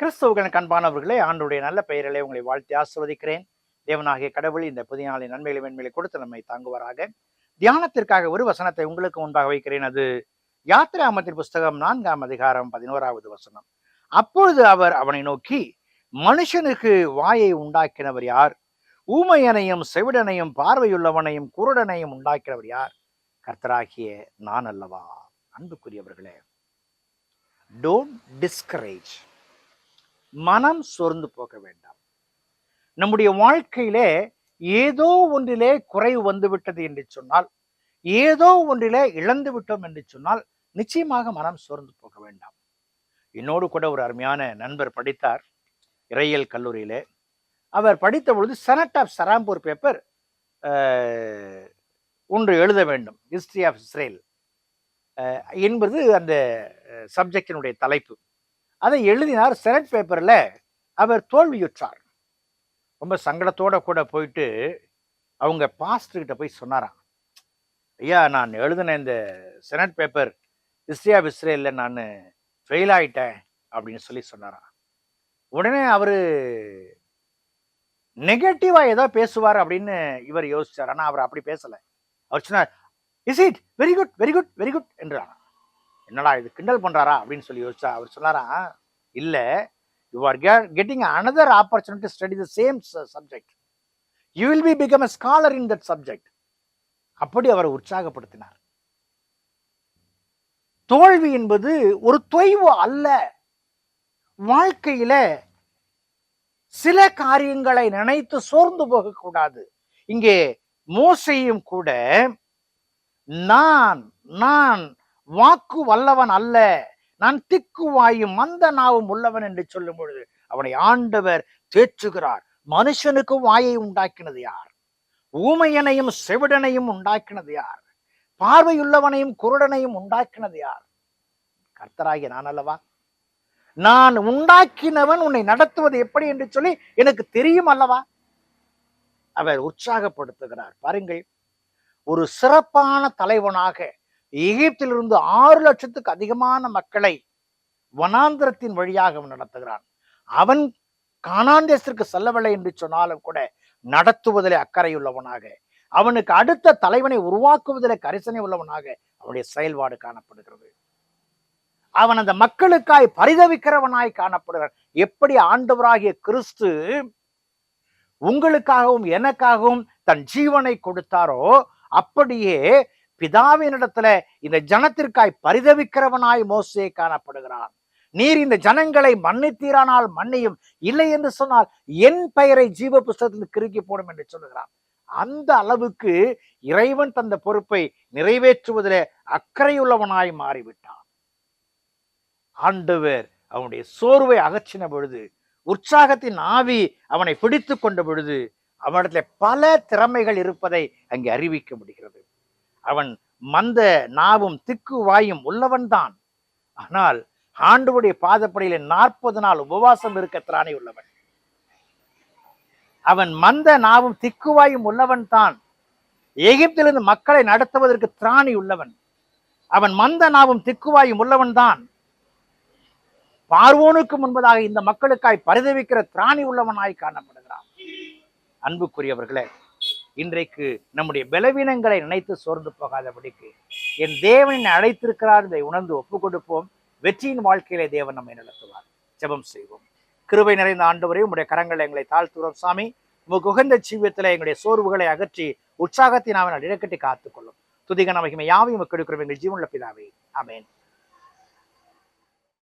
கிறிஸ்தவர்களின் கண்பானவர்களே ஆண்டுடைய நல்ல பெயரிலே உங்களை வாழ்த்தி ஆசிர்வதிக்கிறேன். தேவனாகிய கடவுள் இந்த புதிய நாளின் நன்மைகளை மென்மைகளை கொடுத்து நம்மை தாங்குவாராக. தியானத்திற்காக ஒரு வசனத்தை உங்களுக்கு முன்பாக வைக்கிறேன். அது யாத்திராமத்தின் புஸ்தகம் நான்காம் அதிகாரம் பதினோராவது வசனம். அப்பொழுது அவர் அவனை நோக்கி மனுஷனுக்கு வாயை உண்டாக்கினவர் யார்? ஊமையனையும் செவிடனையும் பார்வையுள்ளவனையும் குருடனையும் உண்டாக்கினவர் யார்? கர்த்தராகிய நான் அல்லவா? அன்புக்குரியவர்களே டோன்ட் டிஸ்கரேஜ் மனம் சோர்ந்து போக வேண்டாம். நம்முடைய வாழ்க்கையிலே ஏதோ ஒன்றிலே குறைவு வந்துவிட்டது என்று சொன்னால் ஏதோ ஒன்றிலே இழந்து விட்டோம் என்று சொன்னால் நிச்சயமாக மனம் சோர்ந்து போக வேண்டாம். என்னோடு கூட ஒரு அருமையான நண்பர் படித்தார் இறையல் கல்லூரியிலே. அவர் படித்த பொழுது செனட் ஆஃப் சராம்பூர் பேப்பர் ஒன்று எழுத வேண்டும் ஹிஸ்டரி ஆஃப் இஸ்ரேல் என்பது அந்த சப்ஜெக்டினுடைய தலைப்பு. அதை எழுதினார் செனட் பேப்பரில் அவர் தோல்வியுற்றார். ரொம்ப சங்கடத்தோட கூட போயிட்டு அவங்க பாஸ்டர்கிட்ட போய் சொன்னாராம். ஐயா நான் எழுதின இந்த செனட் பேப்பர் இஸ்ரியா ஆஃப் இஸ்ரேலில் நான் ஃபெயில் ஆயிட்டேன் அப்படின்னு சொல்லி சொன்னாராம். உடனே அவர் நெகட்டிவாக ஏதோ பேசுவார் அப்படின்னு இவர் யோசிச்சார். ஆனால் அவர் அப்படி பேசலை. அவர் சொன்னார் is it very good very good very good என்றார் என்னடா இது கிண்டல் பண்ணுறாரா அப்படின்னு சொல்லி யோசிச்சா அவர் சொன்னாரா இல்ல you are getting another opportunity study the same subject you will be become a scholar in that subject அப்படி அவரை உற்சாகப்படுத்தினார். தோல்வி என்பது ஒரு தொய்வு அல்ல. வாழ்க்கையில சில காரியங்களை நினைத்து சோர்ந்து போகக்கூடாது. இங்கே மோசையும் கூட நான் நான் வாக்கு வல்லவன் அல்ல. நான் திக்கு வாயும் மந்த நாவும் உள்ளவன் என்று சொல்லும் பொழுது அவனை ஆண்டவர் தேற்றுகிறார் மனுஷனுக்கு வாயை உண்டாக்கினது யார்? ஊமையனையும் செவிடனையும் உண்டாக்கினது யார்? பார்வையுள்ளவனையும் குருடனையும் உண்டாக்கினது யார்? கர்த்தராகிய நான் அல்லவா? நான் உண்டாக்கினவன் உன்னை நடத்துவது எப்படி என்று சொல்லி எனக்கு தெரியும் அல்லவா? அவர் உற்சாகப்படுத்துகிறார். பாருங்கள் ஒரு சிறப்பான தலைவனாக எகிப்திலிருந்து ஆறு லட்சத்துக்கு அதிகமான மக்களை வனாந்திரத்தின் வழியாக அவன் நடத்துகிறான். அவன் காணாந்தேசத்திற்கு செல்லவில்லை என்று சொன்னாலும் கூட நடத்துவதிலே அக்கறையுள்ளவனாக அவனுக்கு அடுத்த தலைவனை உருவாக்குவதிலே கரிசனை உள்ளவனாக அவனுடைய செயல்பாடு காணப்படுகிறது. அவன் அந்த மக்களுக்காய் பரிதவிக்கிறவனாய் காணப்படுகிறான். எப்படி ஆண்டவராகிய கிறிஸ்து உங்களுக்காகவும் எனக்காகவும் தன் ஜீவனை கொடுத்தாரோ அப்படியே பிதாவினிடத்துல இந்த ஜனத்திற்காய் பரிதவிக்கிறவனாய் மோசே காணப்படுகிறான். நீர் இந்த ஜனங்களை மன்னித்தீரானால் மன்னியும். இல்லை என்று சொன்னால் என் பெயரை ஜீவ புஸ்தகத்தில் கிறுக்கி போடும் என்று சொல்லுகிறான். அந்த அளவுக்கு இறைவன் தந்த பொறுப்பை நிறைவேற்றுவதிலே அக்கறையுள்ளவனாய் மாறிவிட்டான். ஆண்டவர் அவனுடைய சோர்வை அகற்றின பொழுது உற்சாகத்தின் ஆவி அவனை பிடித்து கொண்ட பொழுது அவனிடத்தில் பல திறமைகள் இருப்பதை அங்கே அறிவிக்க முடிகிறது. அவன் மந்த நாவும் திக்கு வாயும் உள்ளவன்தான். ஆனால் ஆண்டுடைய பாதப்படியில நாற்பது நாள் உபவாசம் இருக்க திராணி உள்ளவன். அவன் மந்த நாவும் திக்குவாயும் உள்ளவன் தான் எகிப்திலிருந்து மக்களை நடத்துவதற்கு திராணி உள்ளவன். அவன் மந்த நாவும் திக்குவாயும் உள்ளவன் தான் பார்வோனுக்கு முன்பதாக இந்த மக்களுக்காய் பரிதவிக்கிற திராணி உள்ளவனாய் காணப்படுகிறான். அன்புக்குரியவர்களே இன்றைக்கு நம்முடைய பலவீனங்களை நினைத்து சோர்ந்து போகாதபடிக்கு என் தேவன் அழைத்திருக்கிறார் இதை உணர்ந்து ஒப்பு கொடுப்போம் வெற்றியின் வாழ்க்கையிலே தேவன் நம்மை நடத்துவார். ஜெபம் செய்வோம். கிருபை நிறைந்த ஆண்டு உடைய உங்களுடைய கரங்களை எங்களை தாழ்த்துகிறோம் சாமி. உமக்கு உகந்த ஜீவியத்தில் எங்களுடைய சோர்வுகளை அகற்றி உற்சாகத்தை நாம் இழக்கட்டி காத்துக்கொள்ளும். துதிக நமக்கு யாவையும் கொடுக்கிறோம். எங்கள் ஜீவனுள்ள பிதாவே. அமேன்